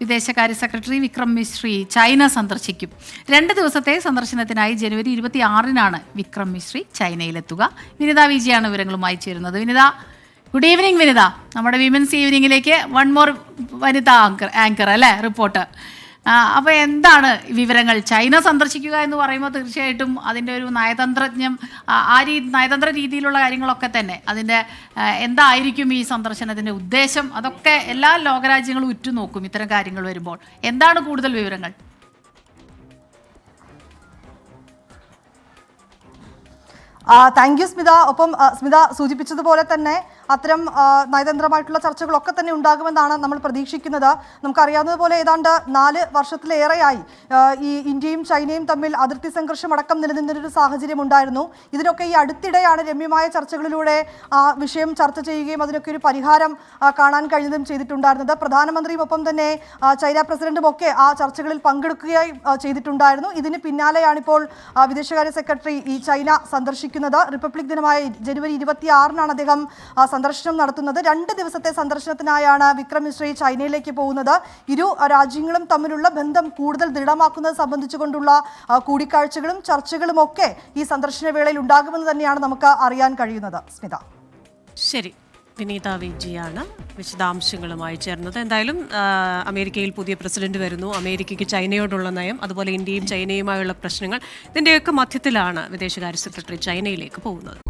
വിദേശകാര്യ secretary Vikram Misri China സന്ദർശിക്കും. രണ്ട് ദിവസത്തെ സന്ദർശനത്തിനായി ജനുവരി ഇരുപത്തി ആറിനാണ് വിക്രം മിശ്രി ചൈനയിലെത്തുക. വിനിത വിജയാണ് വിവരങ്ങളുമായി ചേരുന്നത്. Vinitha good evening Vinitha. നമ്മുടെ വിമൻസ് ഈവനിങ്ങിലേക്ക് വൺ മോർ വനിതാ ആങ്കർ ആങ്കർ അല്ലേ? റിപ്പോർട്ട് അപ്പോൾ എന്താണ് വിവരങ്ങൾ? ചൈന സന്ദർശിക്കുക എന്ന് പറയുമ്പോൾ തീർച്ചയായിട്ടും അതിന്റെ ഒരു നയതന്ത്രജ്ഞം ആ- രീതി നയതന്ത്ര രീതിയിലുള്ള കാര്യങ്ങളൊക്കെ തന്നെ. അതിന്റെ എന്തായിരിക്കും ഈ സന്ദർശനത്തിന്റെ ഉദ്ദേശം? അതൊക്കെ എല്ലാ ലോകരാജ്യങ്ങളും ഉറ്റുനോക്കും ഇത്തരം കാര്യങ്ങൾ വരുമ്പോൾ. എന്താണ് കൂടുതൽ വിവരങ്ങൾ? Thank you Smitha. ഒപ്പം സ്മിത സൂചിപ്പിച്ചതുപോലെ തന്നെ അത്തരം നയതന്ത്രമായിട്ടുള്ള ചർച്ചകളൊക്കെ തന്നെ ഉണ്ടാകുമെന്നാണ് നമ്മൾ പ്രതീക്ഷിക്കുന്നത്. നമുക്കറിയാവുന്നതുപോലെ ഏതാണ്ട് നാല് വർഷത്തിലേറെയായി ഈ ഇന്ത്യയും ചൈനയും തമ്മിൽ അതിർത്തി സംഘർഷം അടക്കം നിലനിന്നൊരു സാഹചര്യം ഉണ്ടായിരുന്നു. ഇതിനൊക്കെ ഈ അടുത്തിടെയാണ് രമ്യമായ ചർച്ചകളിലൂടെ ആ വിഷയം ചർച്ച ചെയ്യുകയും അതിനൊക്കെ ഒരു പരിഹാരം കാണാൻ കഴിഞ്ഞതും ചെയ്തിട്ടുണ്ടായിരുന്നത്. പ്രധാനമന്ത്രിയും ഒപ്പം തന്നെ ചൈന പ്രസിഡന്റും ഒക്കെ ആ ചർച്ചകളിൽ പങ്കെടുക്കുകയും ചെയ്തിട്ടുണ്ടായിരുന്നു. ഇതിന് പിന്നാലെയാണിപ്പോൾ വിദേശകാര്യ സെക്രട്ടറി ഈ ചൈന സന്ദർശിക്കുന്നത്. റിപ്പബ്ലിക് ദിനമായ ജനുവരി ഇരുപത്തി ആറിനാണ് അദ്ദേഹം സന്ദർശനം നടത്തുന്നത്. രണ്ട് ദിവസത്തെ സന്ദർശനത്തിനായാണ് വിക്രം മിശ്രി ചൈനയിലേക്ക് പോകുന്നത്. ഇരു രാജ്യങ്ങളും തമ്മിലുള്ള ബന്ധം കൂടുതൽ ദൃഢമാക്കുന്നത് സംബന്ധിച്ചുകൊണ്ടുള്ള കൂടിക്കാഴ്ചകളും ചർച്ചകളും ഒക്കെ ഈ സന്ദർശന വേളയിൽ ഉണ്ടാകുമെന്ന് തന്നെയാണ് നമുക്ക് അറിയാൻ കഴിയുന്നത്. സ്മിത. ശരി. വിനീത വിജിയാണ് വിശദാംശങ്ങളുമായി ചേർന്നത്. എന്തായാലും അമേരിക്കയിൽ പുതിയ പ്രസിഡന്റ് വരുന്നു. അമേരിക്കയ്ക്ക് ചൈനയോടുള്ള നയം അതുപോലെ ഇന്ത്യയും ചൈനയുമായുള്ള പ്രശ്നങ്ങൾ ഇതിന്റെയൊക്കെ മധ്യത്തിലാണ് വിദേശകാര്യ സെക്രട്ടറി ചൈനയിലേക്ക് പോകുന്നത്.